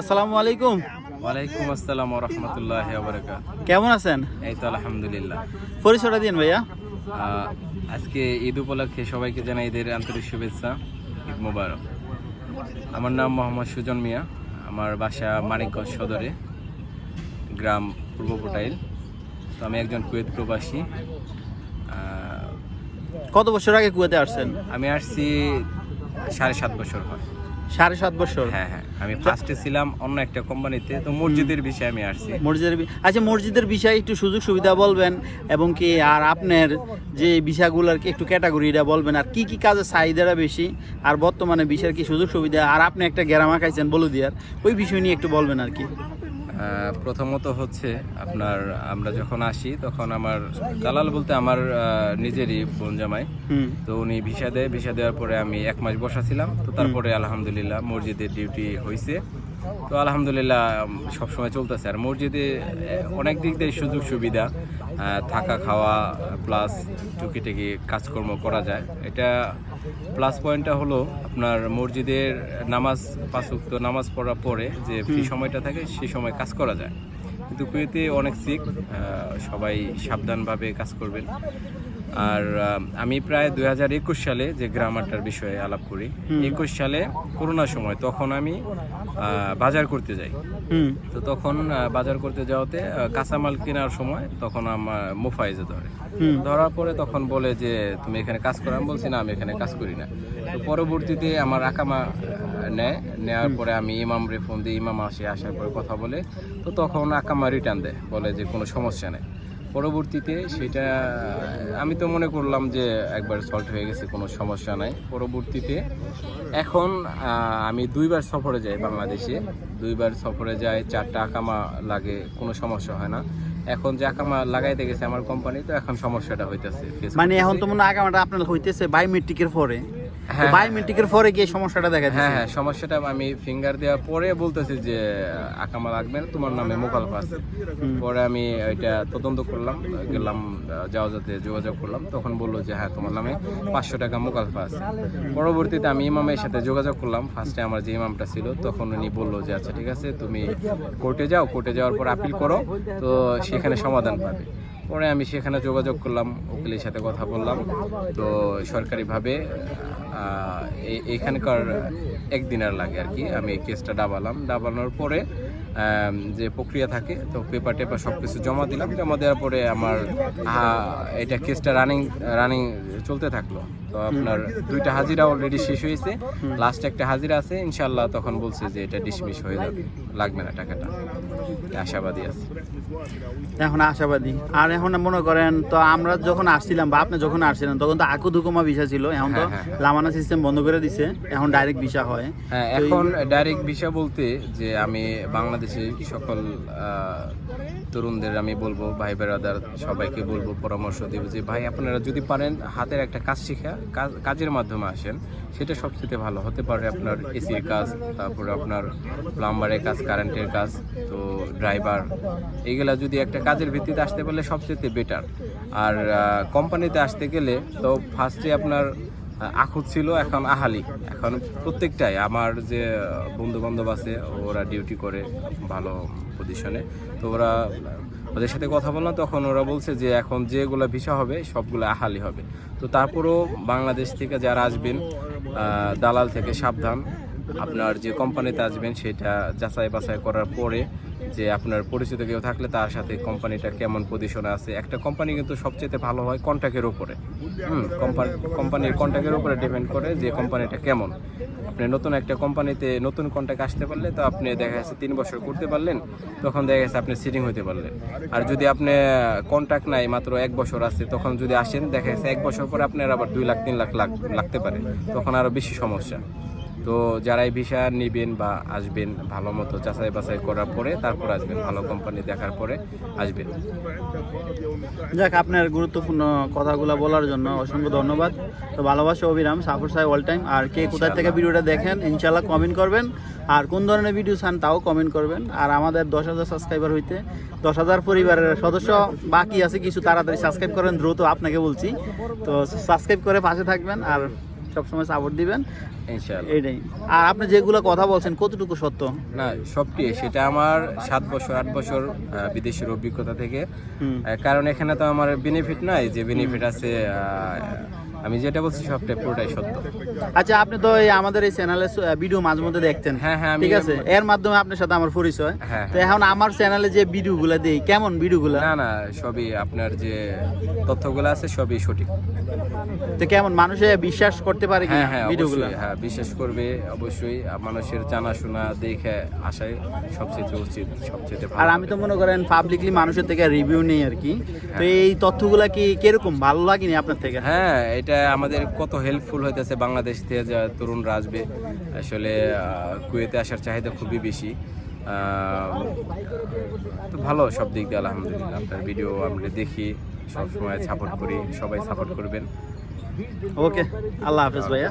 আসসালামু আলাইকুম। ওয়ালাইকুম আসসালাম রহমতুল্লাহ বারকাত কেমন আছেন? এই তো আলহামদুলিল্লাহ। পরিচয়টা দিন ভাইয়া। আজকে ঈদ উপলক্ষে সবাইকে জানাই ঈদের আন্তরিক শুভেচ্ছা ঈদ মুবারক। আমার নাম মোহাম্মদ সুজন মিয়া আমার বাসা মানিকগঞ্জ সদরে গ্রাম পূর্ব পোটাইল তো আমি একজন কুয়েত প্রবাসী। কত বছর আগে কুয়েতে আসছেন? আমি আসছি সাড়ে সাত বছর হয়। সাড়ে সাত বছর? হ্যাঁ হ্যাঁ। আমি ফার্স্টে ছিলাম অন্য একটা কোম্পানিতে তো মসজিদের বিষয়ে আমি আসছি। মসজিদের আচ্ছা মসজিদের বিষয়ে একটু সুযোগ সুবিধা বলবেন এবং কি আর আপনার যে বিষয়গুলোর কি একটু ক্যাটাগরিটা বলবেন আর কি কি কাজের চাহিদাটা বেশি আর বর্তমানে বিষয়ের কি সুযোগ সুবিধা আর আপনি একটা গ্রামা খাইছেন বলুদিয়ার ওই বিষয় নিয়ে একটু বলবেন আর কি। প্রথমত হচ্ছে আপনার আমরা যখন আসি তখন আমার দালাল বলতে আমার নিজেরই বোন জামাই। তো উনি ভিসা দেয় ভিসা দেওয়ার পরে আমি এক মাস বসা ছিলাম। তো তারপরে আলহামদুলিল্লাহ মসজিদের ডিউটি হয়েছে তো আলহামদুলিল্লাহ সবসময় চলতেছে। আর মসজিদে অনেক দিক দিয়ে সুযোগ সুবিধা থাকা খাওয়া প্লাস টুকিটাকি কাজকর্ম করা যায়। এটা প্লাস পয়েন্টটা হলো আপনার মসজিদের নামাজ পাঁচুক্ত নামাজ পড়ার পরে যে ফ্রি সময়টা থাকে সে সময় কাজ করা যায়। কিন্তু কুয়েতে অনেক শিখ সবাই সাবধানভাবে কাজ করবেন। আর আমি প্রায় দুই হাজার একুশ সালে যে গ্রামারটার বিষয়ে আলাপ করি একুশ সালে করোনার সময় তখন আমি বাজার করতে যাই। হুম। তো তখন বাজার করতে যাওয়াতে কাঁচামাল কেনার সময় তখন আমার মোফাইজে ধরে। হুম। ধরার পরে তখন বলে যে তুমি এখানে কাজ করো। আমি বলছি না আমি এখানে কাজ করি না। তো পরবর্তীতে আমার আকামা নেয়। নেওয়ার পরে আমি ইমাম রে ফোন দিই ইমাম আসে আসার পরে কথা বলে। তো তখন আকামা রিটার্ন দেয় বলে যে কোনো সমস্যা নেই। পরবর্তীতে সেটা আমি তো মনে করলাম যে একবার সলভ হয়ে গেছে কোনো সমস্যা নাই। পরবর্তীতে এখন আমি দুইবার সফরে যাই বাংলাদেশে। দুইবার সফরে যাই চারটা আকামা লাগে কোনো সমস্যা হয় না। এখন যে আকামা লাগাইতে গেছে আমার কোম্পানি তো এখন সমস্যাটা হইতেছে মানে এখন তো মনে হয় আগামাটা আপনার হইতেছে বায়োমেট্রিকের পরে। বায়োমেট্রিকের পরে গিয়ে সমস্যাটা দেখা হ্যাঁ হ্যাঁ সমস্যাটা আমি ফিঙ্গার দেওয়ার পরে বলতেছি যে আকামা লাগবে না তোমার নামে মোকালফা আছে। পরে আমি এটা তদন্ত করলাম গেলাম যাওয়াজাতে যোগাযোগ করলাম তখন বলল যে হ্যাঁ তোমার নামে পাঁচশো টাকা মোকালফা আছে। পরবর্তীতে আমি ইমামের সাথে যোগাযোগ করলাম ফার্স্টে আমার যে ইমামটা ছিল তখন উনি বলল যে আচ্ছা ঠিক আছে তুমি কোর্টে যাও কোর্টে যাওয়ার পর আপিল করো তো সেখানে সমাধান পাবে। পরে আমি সেখানে যোগাযোগ করলাম, উকিলের সাথে কথা বললাম। তো সরকারিভাবে এখানকার একদিন আর লাগে আর কি। আমি এই কেসটা ডাবালাম ডাবানোর পরে যে প্রক্রিয়া থাকে, তো পেপার টেপার সব কিছু জমা দিলাম। জমা দেওয়ার পরে আমার এটা কেসটা রানিং রানিং চলতে থাকল। তো আপনার দুইটা হাজিরা অলরেডি শেষ হয়েছে। লাস্ট একটা হাজিরা আছে ইনশাল্লাহ তখন বলছে যে এটা ডিসমিস হয়ে যাবে। লাগবে না টাকাটা। আশাবাদী আছে। এখন আশাবাদী। আর এখন মনে করেন তো আমরা যখন আসছিলাম বা আপনি যখন আসছিলেন তখন তো আকু দুকুমা ভিসা ছিল। এখন তো হ্যাঁ, হ্যাঁ, হ্যাঁ। লামানা সিস্টেম বন্ধ করে দিছে। এখন ডাইরেক্ট ভিসা হয়। হ্যাঁ এখন ডাইরেক্ট ভিসা বলতে যে আমি বাংলাদেশে সকল আহ, তরুণদের আমি বলব, ভাই বেড়াদার সবাইকে বলব, পরামর্শ দেব যে, ভাই, আপনারা যদি পারেন, হাতের একটা কাজ শিখা কাজের মাধ্যমে আসেন, সেটা সবচেয়ে ভালো। হতে পারে আপনার এসির কাজ, তারপরে আপনার প্লাম্বারের কাজ, কারেন্টের কাজ, তো ড্রাইভার এইগুলা যদি একটা কাজের ভিত্তিতে আসতে পারলে সবচেয়ে বেটার। আর কোম্পানিতে আসতে গেলে তো ফার্স্টে আপনার আখুত ছিল, এখন আহালি। এখন প্রত্যেকটাই, আমার যে বন্ধু বান্ধব আছে, ওরা ডিউটি করে ভালো পজিশনে তো ওরা, ওদের সাথে কথা বললাম, তখন ওরা বলছে যে, এখন যেগুলো ভিসা হবে, সবগুলো আহালি হবে। তো তারপরেও বাংলাদেশ থেকে যারা আসবেন দালাল থেকে সাবধান। আপনার যে কোম্পানিতে আসবেন সেটা যাচাই বাছাই করার পরে যে আপনার পরিচিত কেউ থাকলে তার সাথে কোম্পানিটা কেমন পজিশনে আছে। একটা কোম্পানি কিন্তু সবচেয়ে ভালো হয় কন্ট্যাক্টের উপরে। হুম কোম্পানি কোম্পানির কন্ট্যাক্টের উপরে ডিপেন্ড করে যে কোম্পানিটা কেমন। আপনি নতুন একটা কোম্পানিতে নতুন কন্ট্যাক্ট আসতে পারলে তো আপনি দেখা যাচ্ছে তিন বছর করতে পারলেন, তখন দেখা যাচ্ছে আপনি সিটিং হতে পারলেন। আর যদি আপনি কন্ট্যাক্ট নাই মাত্র এক বছর আছে, তখন যদি আসেন, দেখা যাচ্ছে এক বছর পরে আপনার আবার দুই লাখ, তিন লাখ লাগ- লাগতে পারে। তখন আরও বেশি সমস্যা। তো যারা এই ভিসা নেবেন বা আসবেন ভালো মতো যাচাই বাছাই করার পরে তারপর আসবেন ভালো কোম্পানি দেখার পরে আসবেন। যাক আপনার গুরুত্বপূর্ণ কথাগুলো বলার জন্য অসংখ্য ধন্যবাদ। তো ভালোবাসা অবিরাম সাপোর সাহেব অল টাইম আর কে কোথায় থেকে ভিডিওটা দেখেন ইনশাল্লাহ কমেন্ট করবেন। আর কোন ধরনের ভিডিও চান তাও কমেন্ট করবেন। আর আমাদের দশ হাজার সাবস্ক্রাইবার হইতে দশ হাজার পরিবারের সদস্য বাকি আছে কিছু তাড়াতাড়ি সাবস্ক্রাইব করেন দ্রুত আপনাকে বলছি। তো সাবস্ক্রাইব করে পাশে থাকবেন। আর সবসময় সাপোর্ট দিবেন। ইনশাআল্লাহ। এইটাই আর আপনি যেগুলো কথা বলছেন কতটুকু সত্য? না সবটি। সেটা আমার সাত বছর আট বছর বিদেশের অভিজ্ঞতা থেকে। কারণ এখানে তো আমার বেনিফিট নাই যে বেনিফিট আছে আমি যেটা বলছি সবটাই পুরোটাই সত্য। আচ্ছা আপনি তো এই আমাদের এই চ্যানেলে ভিডিও মাঝে মধ্যে দেখতেন। হ্যাঁ হ্যাঁ ঠিক আছে? এর মাধ্যমে আপনার সাথে আমার পরিচয়। হ্যাঁ তো এখন আমার চ্যানেলে যে ভিডিওগুলো দেই কেমন ভিডিওগুলো না না সবই আপনার যে তথ্যগুলো আছে সবই সঠিক। তো কেমন মানুষে বিশ্বাস করতে পারে কি হ্যাঁ হ্যাঁ ভিডিওগুলো অবশ্যই হ্যাঁ বিশেষ করবে অবশ্যই। মানুষের জানাশোনা দেখে আসাই সবচেয়ে উচিত সবচেয়ে আর আমি তো মনে করেন পাবলিকলি মানুষের থেকে রিভিউ নেই আর কি। তো এই তথ্যগুলা কি কীরকম ভালো লাগেনি আপনার থেকে? হ্যাঁ এটা আমাদের কত হেল্পফুল হইতেছে বাংলাদেশ থেকে যা তরুণরা আসবে। আসলে কুয়েতে আসার চাহিদা খুবই বেশি। তো ভালো সব দিক দিয়ে আলহামদুলিল্লাহ। আপনার ভিডিও আমরা দেখি সবসময় সাপোর্ট করি সবাই সাপোর্ট করবেন। ওকে আল্লাহ হাফেজ ভাইয়া।